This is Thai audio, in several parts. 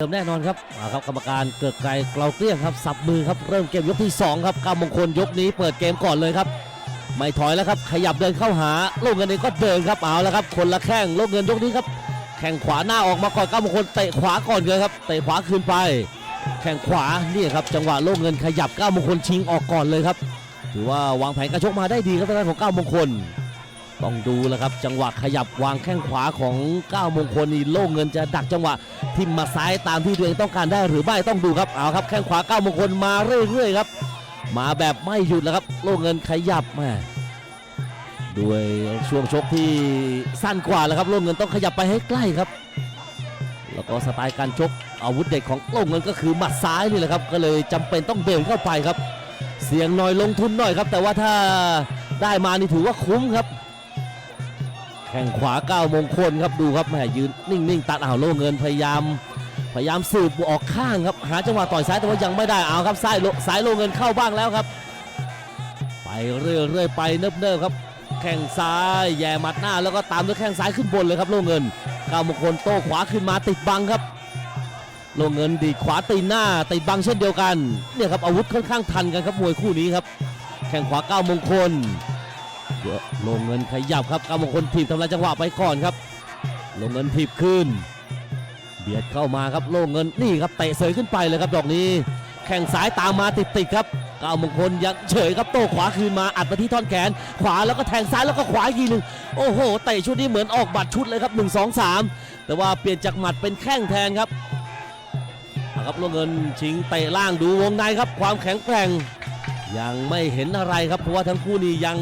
เดิมแน่นอนครับมาครับกรรมการเกิดไกลเกลาเกลี้ยงครับสับมือครับเริ่มเกมยกที่ 2 ครับก้ามงคลยกนี้เปิดเกมก่อนเลยครับ ไม่ถอยแล้วครับขยับเดินเข้าหาโลกเงินเองก็เดินครับเอาแล้วครับ คนละแข้งโลกเงินยกนี้ครับแข้งขวาหน้าออกมาก่อนก้ามงคลเตะขวาก่อนเลยครับเตะขวาคืนไป แข้งขวานี่ครับจังหวะโลกเงินขยับก้ามงคลชิงออกก่อนเลยครับถือว่าวางแผนกระชกมาได้ดีครับทางด้านของก้ามงคล ต้องดูแล้วครับจังหวะขยับวางแข้งขวาของก้าวมงคลนี่โล่งเงินจะดักจังหวะทิมมาซ้ายตามที่ตัวเองต้องการได้หรือไม่ต้องดูครับเอาครับแข้งขวาก้าวมงคลมาเรื่อยๆครับมาแบบไม่หยุดแล้วครับโล่งเงินขยับแม่ด้วยช่วงชกที่สั้นกว่าแล้วครับโล่งเงินต้องขยับไปให้ใกล้ครับ แล้วก็สไตล์การชกอาวุธเด็ดของโล่งเงินก็คือหมัดซ้ายนี่แหละครับก็เลยจำเป็นต้องเดินเข้าไปครับ เสียงหน่อยลงทุนหน่อยครับ แต่ว่าถ้าได้มานี่ถือว่าคุ้มครับ แข่งขวาเก้ามงคลครับดูครับแหมยืนนิ่งๆตัดอ่าวโล่เงินพยายาม พยายามสืบออกข้างครับหาจังหวะต่อยซ้ายแต่ว่ายังไม่ได้เอาครับซ้ายโลซ้ายโลเงินเข้าบ้างแล้วครับ ไปเรื่อยๆไปเนิบๆครับ แข้งซ้ายแย่หมัดหน้าแล้วก็ตามด้วยแข้งซ้ายขึ้นบนเลยครับโล่เงินเก้ามงคลโต้ขวาขึ้นมาติดบังครับโล่เงินดีขวาตีหน้าติดบังเช่นเดียวกันเนี่ยครับอาวุธค่อนข้างทันกันครับมวยคู่นี้ครับ แข้งขวาเก้ามงคล ลงเงินขยับครับกำมงคลถีบทำลายจังหวะไปก่อนครับ ลงเงินถีบขึ้น เบียดเข้ามาครับลงเงินนี่ครับเตะเสยขึ้นไปเลยครับดอกนี้ แข้งซ้ายตามมาติดติดครับก้าวมงคลยังเฉยครับโต้ขวาคืนมาอัดมาที่ท่อนแขน ขวาแล้วก็แทงซ้ายแล้วก็ขวาอีกทีหนึ่งโอ้โหเตะชุดนี้เหมือนออกบัตรชุดเลยครับ 1 2 3 แต่ว่าเปลี่ยนจากหมัดเป็นแข้งแทนครับครับลงเงินชิงเตะล่างดูวงในครับ ความแข็งแกร่ง ยังไม่เห็นอะไรครับเพราะว่าทั้งคู่นี้ยัง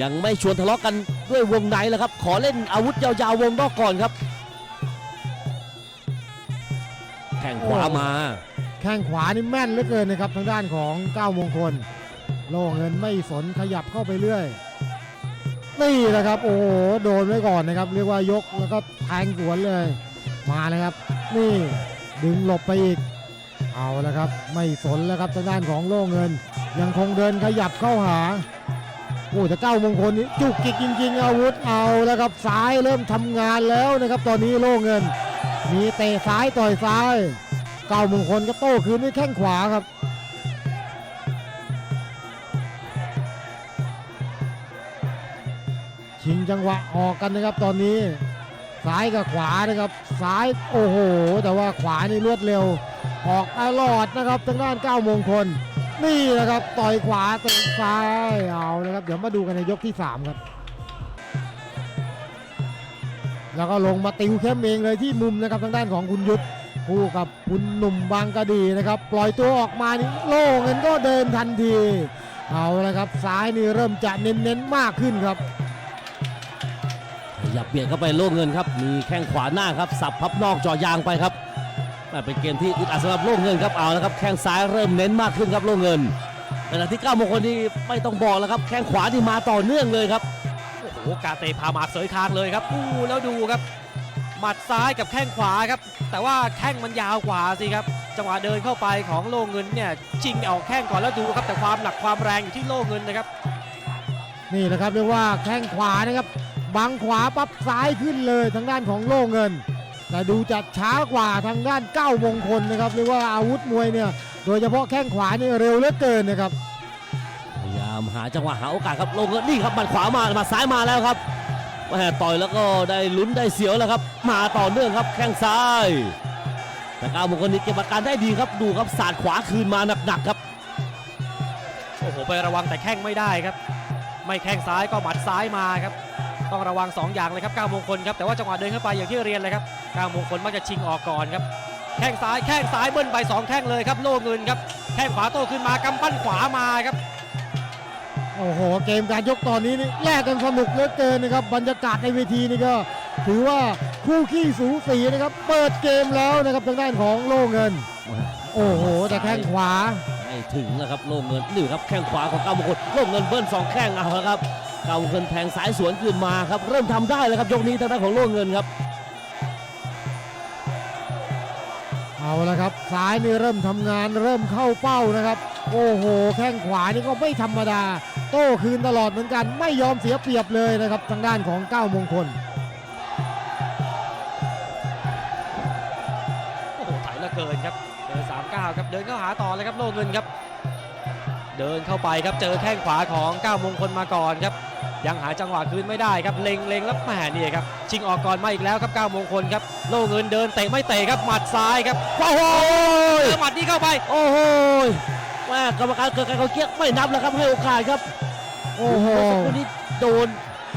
ยังไม่ชวนทะเลาะกันด้วยวงในแล้วครับ ขอเล่นอาวุธยาวๆวงนอกก่อนครับ แข่งขวามา แข้งขวานี่แม่นเหลือเกินนะครับทางด้านของเก้าวมงคล โล่เงินไม่สนขยับเข้าไปเรื่อยนี่แหละครับ โอ้โหโดนไว้ก่อนนะครับ เรียกว่ายกแล้วก็แทงสวนเลย มาเลยครับ นี่ดึงหลบไปอีก เอาแล้วครับ ไม่สนแล้วครับทางด้านของโล่เงิน ยังคงเดินขยับเข้าหา โอ้แต่เก้ามงคลนี่จุกจิกจริง ๆ อาวุธเอาแล้วครับซ้ายเริ่มทำงานแล้วนะครับ ตอนนี้โล่เงิน มีเตะซ้ายต่อยซ้าย เก้ามงคลก็โต้คืนด้วยแข้งขวาครับชิงจังหวะออกกันนะครับตอนนี้ ซ้ายกับขวานะครับซ้ายโอ้โห แต่ว่าขวานี่รวดเร็ว ออกตลอดนะครับทางด้านเก้ามงคล นี่นะครับต่อยขวาเตะซ้ายเอานะครับเดี๋ยวมาดูกันในยกที่ 3 ครับ แล้วก็ลงมาติวเข้มเองเลยที่มุมนะครับทางด้านของคุณยุทธคู่กับคุณหนุ่มบางกะดีนะครับ ปล่อยตัวออกมานี่โล่เงินก็เดินทันที เอาละครับซ้ายนี่เริ่มจะเน้นๆมากขึ้นครับขยับเบียดเข้าไปโล่งเงินครับ มีแข้งขวาหน้าครับ สับพับนอกจ่อยางไปครับ เป็นเกมที่อึดอัดสำหรับโล่งเงินครับเอาแล้วครับแข้งซ้ายเริ่มเน้นมากขึ้นครับโล่งเงินขณะที่ก้าวมงคลนี่ไม่ต้องบอกแล้วครับแข้งขวาที่มาต่อเนื่องเลยครับโอ้โหกาเตะพาหมากเสยคางเลยครับอู้แล้วดูครับ หมัดซ้ายกับแข้งขวาครับ แต่ว่าแข้งมันยาวกว่าสิครับจังหวะเดินเข้าไปของโล่เงินเนี่ยจริงเอาแข้งก่อนแล้วดูครับแต่ความหนักความแรงอยู่ที่โล่เงินนะครับ นี่แหละครับเรียกว่าแข้งขวานะครับบังขวาปั๊บซ้ายขึ้นเลยทางด้านของโล่เงิน แต่ดูจะช้ากว่าทางด้านเก้ามงคลนะครับเรียกว่าอาวุธมวยเนี่ยโดยเฉพาะแข้งขวานี่เร็วเหลือเกินนะครับพยายามหาจังหวะหาโอกาสครับลงเงินนี่ครับหมัดขวามาหมัดซ้ายมาแล้วครับแม่ต่อยแล้วก็ได้ลุ้นได้เสียวแล้วครับ มาต่อเนื่องครับแข้งซ้าย แต่ก้าวมงคลนี่เก็บอาการได้ดีครับดูครับสาดขวาคืนมาหนักๆครับโอ้โหไประวังแต่แข้งไม่ได้ครับ ไม่แข้งซ้ายก็หมัดซ้ายมาครับ ต้องระวัง 2 อย่างเลยครับก้าวมงคลครับแต่ว่าจังหวะเดินเข้าไปอย่างที่เรียนเลยครับก้าวมงคลมักจะชิงออกก่อนครับแข้งซ้ายแข้งซ้ายเบิ้ลไปสองแข้งเลยครับโล่เงินครับแข้งขวาโต้ขึ้นมากำปั้นขวามาครับโอ้โหเกมการยกตอนนี้นี่แลกกันสนุกเหลือเกินนะครับบรรยากาศในเวทีนี่ก็ถือว่าคู่ขี้สูสีนะครับเปิดเกมแล้วนะครับทางด้านของโล่เงิน โอ้โหแต่แข้งขวาไม่ถึงนะครับโล่งเงินนี่ครับแข้งขวาของก้าวมงคลโล่งเงินเบิ้ลสองแข้งเอาละครับ ก้าวมงคลแทงสายสวนคืนมาครับ เริ่มทำได้แล้วครับยกนี้ทางด้านของโล่งเงินครับ เอาละครับซ้ายนี่เริ่มทำงานเริ่มเข้าเป้านะครับ โอ้โห แข้งขวานี่ก็ไม่ธรรมดา โต้คืนตลอดเหมือนกันไม่ยอมเสียเปรียบเลยนะครับทางด้านของเก้ามงคลโอ้โหถ่ายอเกินครับเดินสามก้าวครับเดินเข้าหาต่อเลยครับโล่เงินครับเดินเข้าไปครับเจอแข้งขวาของก้าวมงคลมาก่อนครับ ยังหาจังหวะคืนไม่ได้ครับเล็งเล็งแล้วแหมนี่ครับชิงออกก่อนมาอีกแล้วครับก้าวมงคลครับโล่เงินเดินเตะไม่เตะครับหมัดซ้ายครับโอ้โหเจอหมัดนี้เข้าไป โอ้โหแม่กรรมการเกิดการเขาเกียกไม่นับแล้วครับให้โอกาสครับ โอ้โหเมื่อสักครู่นี้โดน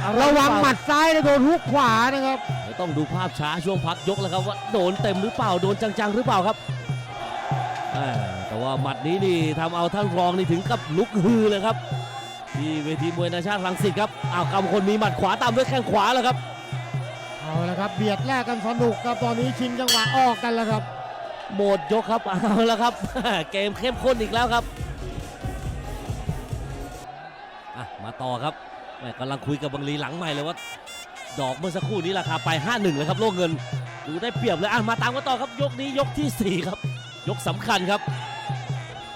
อไระวังเปล่าหมัดซ้ายนะโดนฮุกขวานะครับเดี๋ยวต้องดูภาพช้าช่วงพักยกแล้วครับว่าโดนเต็มหรือเปล่าโดนจังๆหรือเปล่าครับแม่แต่ว่าหมัดนี้นี่ทำเอาท่านรองนี่ถึงกับลุกฮือเลยครับ ที่เวทีมวยนานาชาติรังสิตครับอ้าวกำคนมีหมัดขวาตามด้วยแข้งขวาแล้วครับ เอาละครับเบียดแลกกันสนุกครับตอนนี้ชิงจังหวะออกกันแล้วครับ หมดยกครับเอาแล้วครับ เกมเข้มข้นอีกแล้วครับอะมาต่อครับแม่กำลังคุยกับบังลีหลังใหม่เลยว่า ดอกเมื่อสักครู่นี้ราคาไป 5-1เลยครับโลกเงินดูได้เปรียบเลยอะมาตามกันต่อครับยกนี้ยกทีสี่4 ครับ ยกสำคัญครับ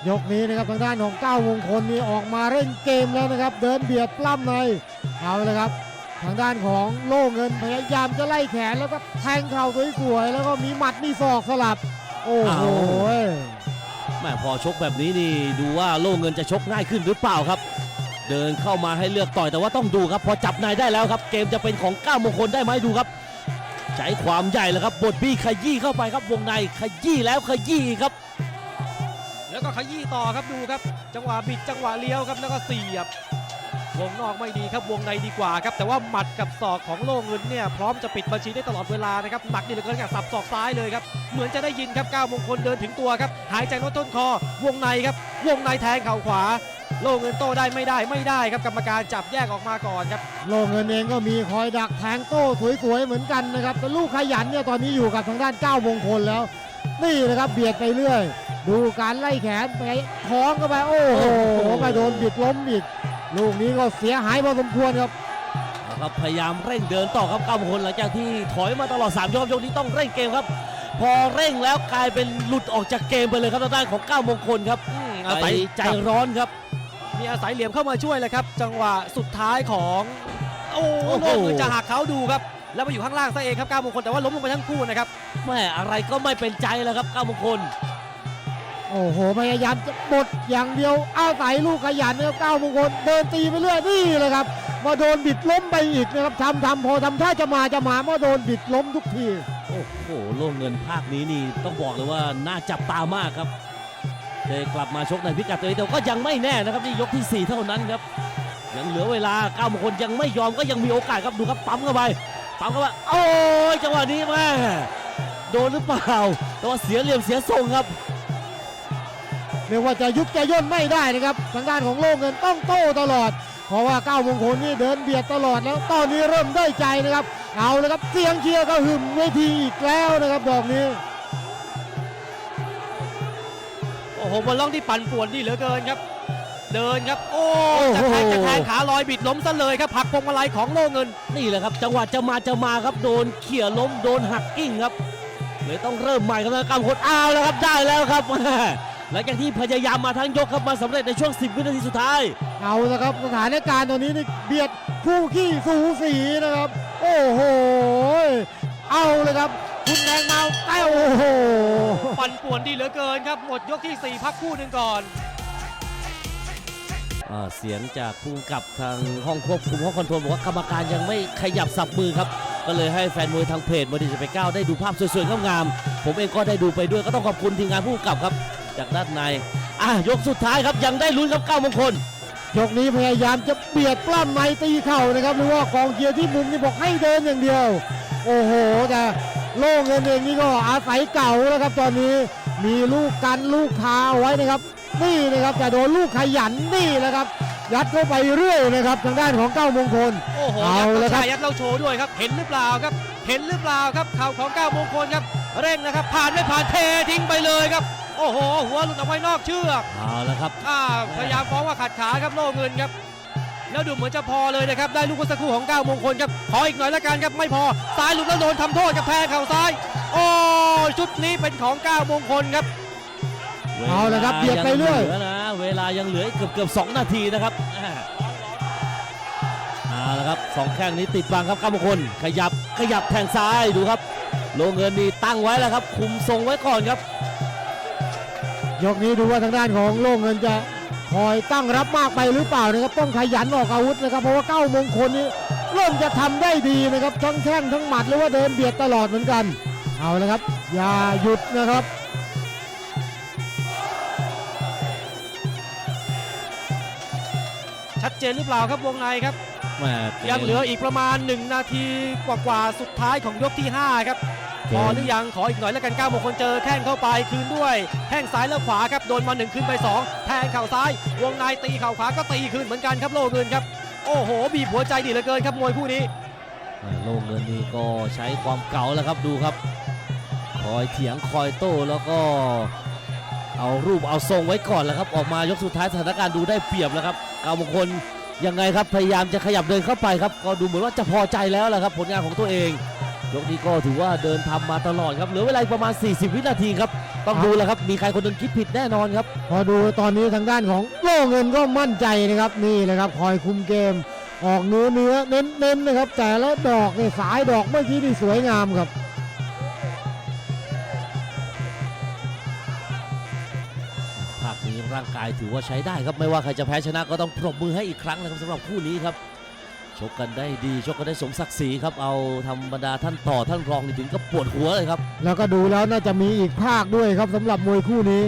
ยกนี้นะครับทางด้านของเก้ามงคลนี่ออกมาเร่งเกมแล้วนะครับ เดินเบียดปล้ำในเอาเลยครับ ทางด้านของโล่เงินพยายามจะไล่แขนแล้วก็แทงเข่าสวยๆแล้วก็มีหมัดมีศอกสลับ โอ้โหแม่พอชกแบบนี้นี่ดูว่าโล่เงินจะชกง่ายขึ้นหรือเปล่าครับ เดินเข้ามาให้เลือกต่อยแต่ว่าต้องดูครับ พอจับในได้แล้วครับ เกมจะเป็นของก้าวมงคลได้ไหมดูครับใช้ความใหญ่แล้วครับบดบี้ขยี้เข้าไปครับวงในขยี้แล้วขยี้ครับ แล้วก็ขยี้ต่อครับดูครับ จังหวะบิดจังหวะเลี้ยวครับแล้วก็เสียบ วงนอกไม่ดีครับวงในดีกว่าครับแต่ว่าหมัดกับศอกของโล่เงินเนี่ยพร้อมจะปิดบัญชีได้ตลอดเวลานะครับหนักนี่เหลือเกินกับสับศอกซ้ายเลยครับเหมือนจะได้ยินครับก้าวมงคลเดินถึงตัวครับหายใจลดต้นคอ วงในครับวงในแทงเข่าขวาโล่เงินโต้ได้ไม่ได้ไม่ได้ครับกรรมการจับแยกออกมาก่อนครับโล่เงินเองก็มีคอยดักแทงโต้สวยๆเหมือนกันนะครับแต่ลูกขยันเนี่ยตอนนี้อยู่กับทางด้านเก้ามงคลแล้ว นี่นะครับเบียดไปเรื่อย ดูการไล่แขนไปท้องเข้าไปโอ้โหโอ้โหไปโดนบิดล้มอีกลูกนี้ก็เสียหายพอสมควรครับนะครับพยายามเร่งเดินต่อครับก้าวมงคลหลังจากที่ถอยมาตลอด3ยกยกนี้ต้องเร่งเกมครับ พอเร่งแล้วกลายเป็นหลุดออกจากเกมไปเลยครับทางด้านของก้าวมงคลครับอืมไปอาศัยใจร้อนครับ มีอาศัยเหลี่ยมเข้ามาช่วยเลยครับ จังหวะสุดท้ายของโอ้โอ้โหโล่เงินจะหักเขาดูครับแล้วมาอยู่ข้างล่างซะเองครับก้าวมงคลแต่ว่าล้มลงไปทั้งคู่นะครับแม่อะไรก็ไม่เป็นใจแล้วครับก้าวมงคล โอ้โหพยายามจะบดอย่างเดียวอาศัยลูกขยันนะครับเก้ามงคลเดินตีไปเรื่อยนี่เลยครับมาโดนบิดล้มไปอีกนะครับทำทำพอทำท่าจะมาจะมามาโดนบิดล้มทุกทีโอ้โหโล่งเงินภาคนี้นี่ต้องบอกเลยว่าน่าจับตามากครับเดกลับมาชกในพิกัดตัวนี้แต่ก็ยังไม่แน่นะครับนี่ยกที่ 4 เท่านั้นครับยังเหลือเวลาก้าวมงคลยังไม่ยอมก็ยังมีโอกาสครับดูครับปั๊มเข้าไปปั๊มเข้าไปโอ้ยจังหวะนี้แม่โดนหรือเปล่าแต่ว่าเสียเหลี่ยมเสียทรงครับ เรียกว่าจะยุบจะย่นไม่ได้นะครับทางด้านของโลกเงินต้องโต้ตลอด เพราะว่าเก้ามงคลนี่เดินเบียดตลอดแล้วตอนนี้เริ่มได้ใจนะครับ เอาเลยครับเสียงเชียร์ก็หึมเวทีอีกแล้วนะครับดอกนี้โอ้โหบอลล่องที่ปั่นป่วนดีเหลือเกินครับ เดินครับ โอ้โอ้โหจะแทงจะแทงขาลอยบิดล้มซะเลยครับผลักพวงมาลัยของโล่เงิน นี่แหละครับ จังหวะจะมาจะมาครับโดนเขี่ยล้มโดนหักกิ้งครับเลยต้องเริ่มใหม่ครับนะก้าวมงคลอ้าวแล้วครับได้แล้วครับแม่ หลังจากที่พยายามมาทั้งยกครับมาสำเร็จในช่วง 10 วินาทีสุดท้าย เอาละครับสถานการณ์ตอนนี้นี่เบียดคู่ขี้สูสีนะครับ โอ้โห เอาเลยครับ คุณแดงเมาใต้โอ้โห ปั่นป่วนดีเหลือเกินครับ หมดยกที่ 4 พักคู่หนึ่งก่อน อ่าเสียงจากผู้กำกับทางห้องควบคุมห้องคอนโทรลบอกว่ากรรมการยังไม่ขยับสับมือครับ ก็เลยให้แฟนมวยทางเพจมวยดีจะไปก้าวได้ดูภาพสวยๆงามๆผมเองก็ได้ดูไปด้วยก็ต้องขอบคุณทีมงานผู้กำกับครับ จากด้านในอะยกสุดท้ายครับยังได้ลุ้นครับเก้ามงคล ยกนี้พยายามจะเบียดปล้ำในตีเข่านะครับหรือว่ากองเชียร์ที่มุมนี่บอกให้เดินอย่างเดียว โอ้โหแต่โล่งเงินเองนี่ก็อาศัยเก่าแล้วครับตอนนี้มีลูกกันลูกพาเอาไว้นะครับ นี่นะครับแต่โดนลูกขยันนี่แหละครับ ยัดเข้าไปเรื่อยนะครับทางด้านของเก้ามงคลโอ้โหเอายัดเลยครับชายยัดเราโชว์ด้วยครับ เห็นหรือเปล่าครับ เห็นหรือเปล่าครับเข่าของก้าวมงคลครับเร่งนะครับ ผ่านไม่ผ่านเททิ้งไปเลยครับ โอ้โห หัวหลุดออกไว้นอกเชือกเอาละครับอ่าพยายามฟ้องว่าขัดขาครับโล่เงินครับ แล้วดูเหมือนจะพอเลยนะครับ ได้ลูกเมื่อสักครู่ของก้าวมงคลครับ ขออีกหน่อยละกันครับ ไม่พอ ซ้ายหลุดแล้วโดนทำโทษกับแทงเข่าซ้าย โอ้ชุดนี้เป็นของก้าวมงคลครับ เอาละครับเบียดไปเรื่อย วลางหลืนะเวลายังเหลืออีกเกือบเกือบสองนาทีนะครับอ่าเอาละครับสองแข้งนี้ติดบังครับก้ามงคลขยับขยับแทงซ้ายดูครับโลเงินนี่ตั้งไว้แล้วครับ คุมทรงไว้ก่อนครับ ยกนี้ดูว่าทางด้านของโล่งเงินจะคอยตั้งรับมากไปหรือเปล่านะครับต้องขยันออกอาวุธนะครับเพราะว่าเก้ามงคลนี้เริ่มจะทำได้ดีนะครับทั้งแข้งทั้งหมัดหรือว่าเดินเบียดตลอดเหมือนกัน เอาละครับ อย่าหยุดนะครับชัดเจนหรือเปล่าครับวงในครับแหม่กมยังเหลืออีกประมาณ 1 นาทีกว่าๆสุดท้ายของยกที่ 5 ครับเก พอหรือยังขออีกหน่อยแล้วกัน9มงคลเจอแข้งเข้าไปคืนด้วยแข้งซ้ายแล้วขวาครับโดนมา1ขึ้นไป2แทงเข่าซ้ายวงในตีเข่าขวาก็ตีคืนเหมือนกันครับโลเงินครับโอ้โหบีบหัวใจดีเหลือเกินครับมวยคู่นี้โล่เงินนี่ก็ใช้ความเก่าแล้วครับดูครับ คอยเถียงคอยโต้แล้วก็ เอารูปเอาทรงไว้ก่อนแล้วครับออกมายกสุดท้ายสถานการณ์ดูได้เปรียบแล้วครับเก้ามงคลยังไงครับพยายามจะขยับเดินเข้าไปครับก็ดูเหมือนว่าจะพอใจแล้วแหละครับผลงานของตัวเอง ยกนี้ก็ถือว่าเดินทำมาตลอดครับเหลือเวลาอีกประมาณ 40 วินาทีครับ ต้องดูแล้วครับ มีใครคนหนึงคิดผิดแน่นอนครับ พอดูตอนนี้ทางด้านของโล่เงินก็มั่นใจนะครับนี่เลยครับคอยคุมเกม ออกเนื้อเนื้อเน้นเน้นนะครับ แต่ละดอกเนี่ยสายดอกเมื่อกี้นี่สวยงามครับภาคนี้ร่างกายถือว่าใช้ได้ครับไม่ว่าใครจะแพ้ชนะก็ต้องปรบมือให้อีกครั้งนะครับสำหรับคู่นี้ครับ ชกกันได้ดีชกกันได้สมศักดิ์ศรีครับเอาธรรมดาท่านต่อท่านรองนี่ถึงก็ปวดหัวเลยครับแล้วก็ดูแล้วน่าจะมีอีกภาคด้วยครับสำหรับมวยคู่นี้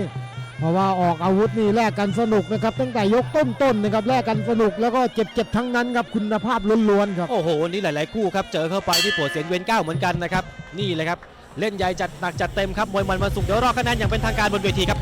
เพราะว่าออกอาวุธนี่แลกกันสนุกนะครับตั้งแต่ยกต้นๆนะครับแลกกันสนุกแล้วก็เจ็บๆทั้งนั้นครับคุณภาพล้วนๆครับโอ้โหวันนี้หลาย ๆ คู่ครับเจอเข้าไปที่ปวดเสียงเวียนก้าวเหมือนกันนะครับนี่เลยครับเล่นใหญ่จัดหนักจัดเต็มครับมวยมันวันศุกร์เดี๋ยวรอคะแนนอย่างเป็นทางการบนเวทีครับ